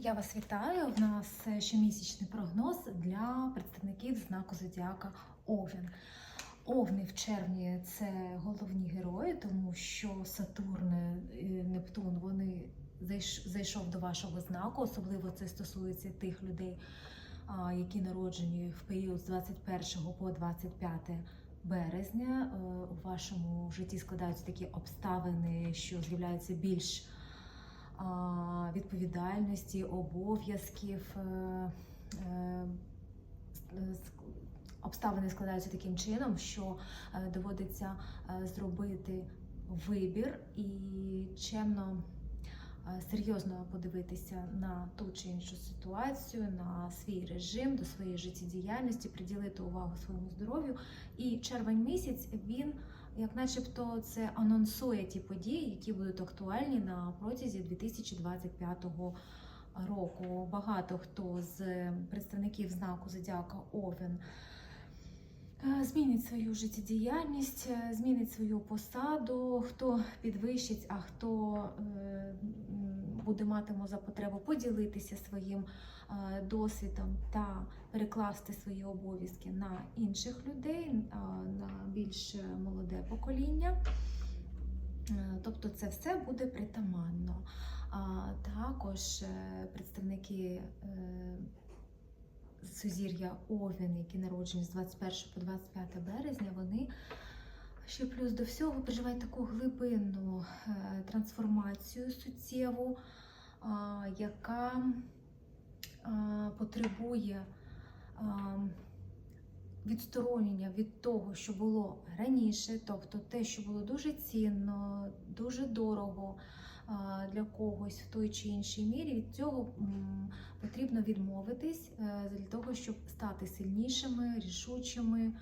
Я вас вітаю. В нас щомісячний прогноз для представників знаку зодіака Овен. Овни в червні це головні герої, тому що Сатурн і Нептун вони зайшов до вашого знаку. Особливо це стосується тих людей, які народжені в період з 21 по 25 березня. Е, У вашому житті складаються такі обставини, що з'являються більш відповідальності, обов'язків. е, е, Обставини складаються таким чином, що е, доводиться зробити вибір і чемно, серйозно подивитися на ту чи іншу ситуацію, на свій режим, до своєї життєдіяльності, приділити увагу своєму здоров'ю. І червень місяць він як начебто це анонсує ті події, які будуть актуальні на протязі 2025 року. Багато хто з представників знаку Зодіака Овен е, змінить свою життєдіяльність, е, змінить свою посаду, хто підвищить, а хто е, буде матиме за потребу поділитися своїм е, досвідом та перекласти свої обов'язки на інших людей, на більш молоде покоління. Е, Тобто це все буде притаманно. Також е, представники е, сузір'я Овен, які народжені з 21 по 25 березня, вони ще плюс до всього переживають таку глибинну е, трансформацію суттєву, яка потребує відсторонення від того, що було раніше, тобто те, що було дуже цінно, дуже дорого для когось в той чи іншій мірі, від цього потрібно відмовитись е, для того, щоб стати сильнішими, рішучими.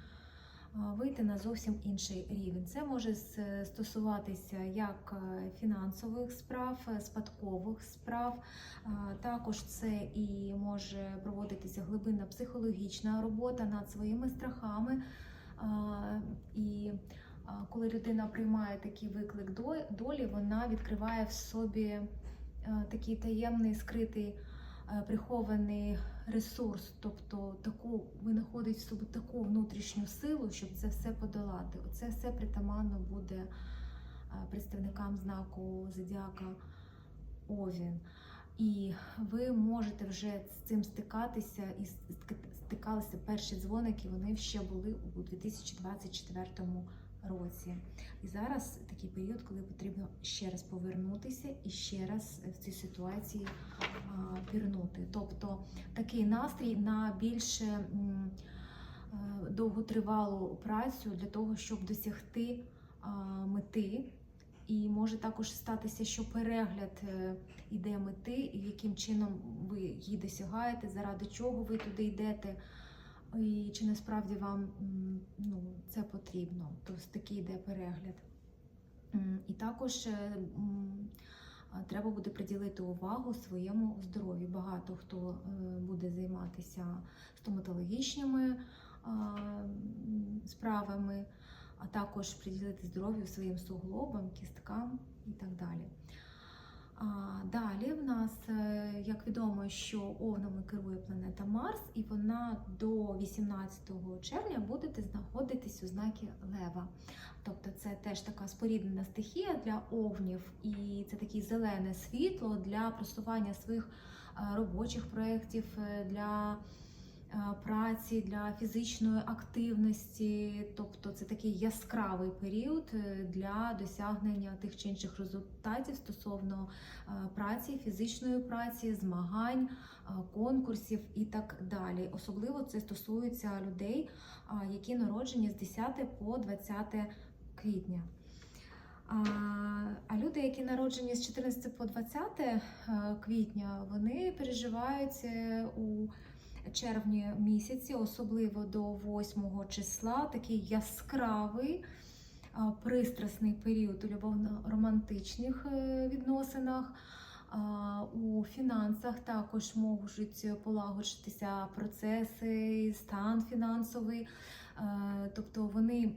Вийти на зовсім інший рівень. Це може стосуватися як е, фінансових справ, е, спадкових справ, Також це і може проводитися глибинна психологічна робота над своїми страхами. І коли людина приймає такий виклик долі, вона відкриває в собі е, такий таємний, скритий, прихований ресурс, тобто таку винаходить в собі таку внутрішню силу, щоб це все подолати. Оце все притаманно буде е, представникам знаку зодіака Овін. І ви можете вже з цим стикатися і стик- стикалися перші дзвоники, вони ще були у 2024 році. І зараз такий період, коли потрібно ще раз повернутися і ще раз в цій ситуації пірнути. Тобто такий настрій на більше е, довготривалу працю для того, щоб досягти мети. І може також статися, що перегляд е, іде мети, і яким чином ви її досягаєте, заради чого ви туди йдете, і чи насправді вам ну, це потрібно. Тобто такий йде перегляд. І також е, треба буде приділити увагу своєму здоров'ю. Багато хто е, буде займатися стоматологічними справами, а також приділити здоров'ю своїм суглобам, кісткам і так далі. Далі в нас, е, як відомо, що овнами керує планета Марс, і вона до 18 червня буде знаходитись у знакі Лева. Тобто це теж така споріднена стихія для овнів, і це таке зелене світло для просування своїх е, робочих проєктів, е, для праці, для фізичної активності. Тобто це такий яскравий період е, для досягнення тих чи інших результатів стосовно е, праці, фізичної праці, змагань, е, конкурсів і так далі. Особливо це стосується людей, які народжені з 10 по 20 квітня. А, люди, які народжені з 14 по 20 е, квітня, вони переживають е, у червні місяці, особливо до 8 числа, такий яскравий, пристрасний період у любовно-романтичних е, відносинах. У фінансах також можуть полагоджитися процеси, стан фінансовий. Е, Тобто вони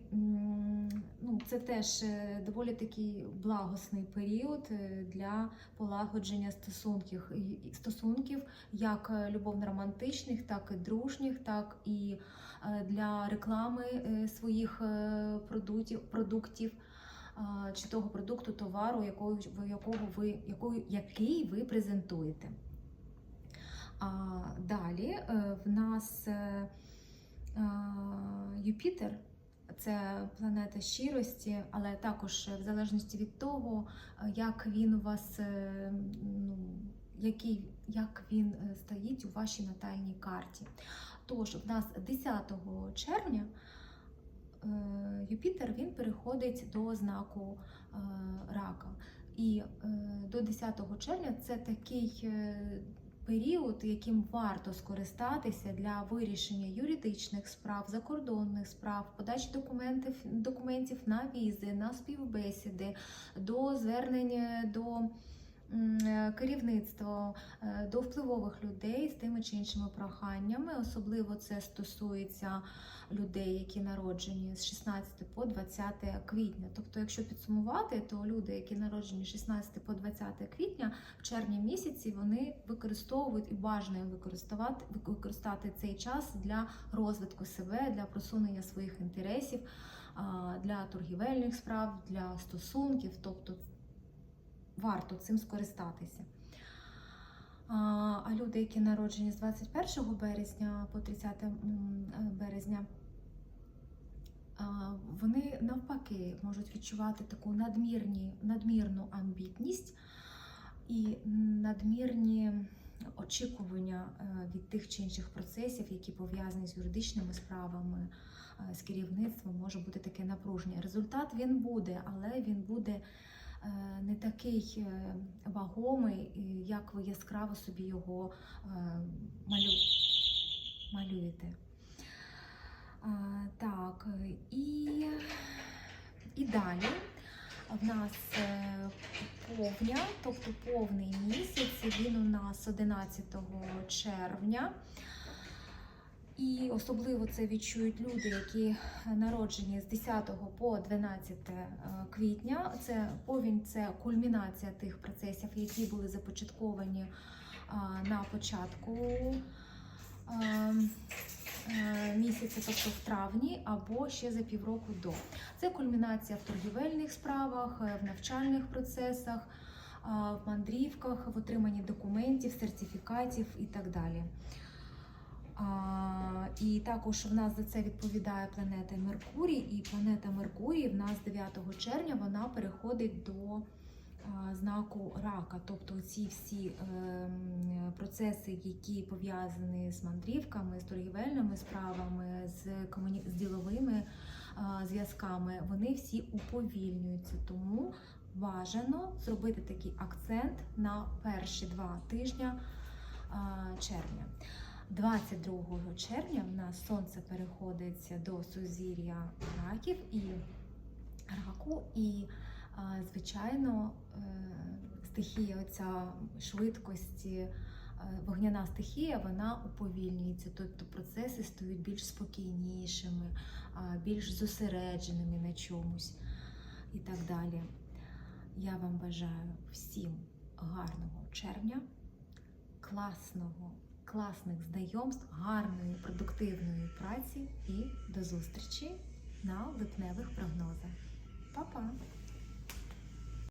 ну, це теж е, доволі такий благосний період е, для полагодження стосунків, стосунків як любовно-романтичних, так і дружніх, так і для реклами своїх продуктів, чи того продукту, товару, якого, якого ви, якої, який ви презентуєте. А, далі е, в нас е, Юпітер це планета щирості, але також в залежності від того, е, як він у вас, е, ну, який, як він е, стоїть у вашій натальній карті. Тож, в нас 10 червня е, Юпітер він переходить до знаку е, рака. І е, до 10 червня це такий е, період, яким варто скористатися для вирішення юридичних справ, закордонних справ, подачі документів, документів на візи, на співбесіди, до звернення до е, керівництва, е, до впливових людей з тими чи іншими проханнями. Особливо це стосується людей, які народжені з 16 по 20 квітня. Тобто, якщо підсумувати, то люди, які народжені з 16 по 20 квітня, в червні місяці вони використовують і бажано їм використовувати використати цей час для розвитку себе, для просунення своїх інтересів, для торгівельних справ, для стосунків. Тобто варто цим скористатися. А люди, які народжені з 21 березня по 30 е, березня, вони навпаки можуть відчувати таку надмірні, надмірну амбітність і надмірні очікування е, від тих чи інших процесів, які пов'язані з юридичними справами, е, з керівництвом, може бути таке напруження. Результат він буде, але він буде не такий е, вагомий, як ви яскраво собі його е, малю... малюєте. Так, е, і, і далі в нас е, повня, тобто повний місяць, він у нас 11 червня. І особливо це відчують люди, які народжені з 10 по 12 е, квітня. Це повінь це кульмінація тих процесів, які були започатковані на початку е, е, місяця, тобто в травні, або ще за півроку до. Це кульмінація в торгівельних справах, е, в навчальних процесах, в мандрівках, в отриманні документів, сертифікатів і так далі. І також в нас за це відповідає планета Меркурій, і планета Меркурій в нас 9 червня вона переходить до знаку рака. Тобто ці всі ем, процеси, які пов'язані з мандрівками, з торгівельними справами, з, комуні... з діловими зв'язками, вони всі уповільнюються. Тому бажано зробити такий акцент на перші два тижня червня. 22 червня в нас сонце переходить до сузір'я раків і раку, і звичайно е, стихія оця швидкості, е, вогняна стихія, вона уповільнюється, тобто процеси стають більш спокійнішими, більш зосередженими на чомусь і так далі. Я вам бажаю всім гарного червня, класного класних знайомств, гарної, продуктивної праці і до зустрічі на липневих прогнозах. Па-па!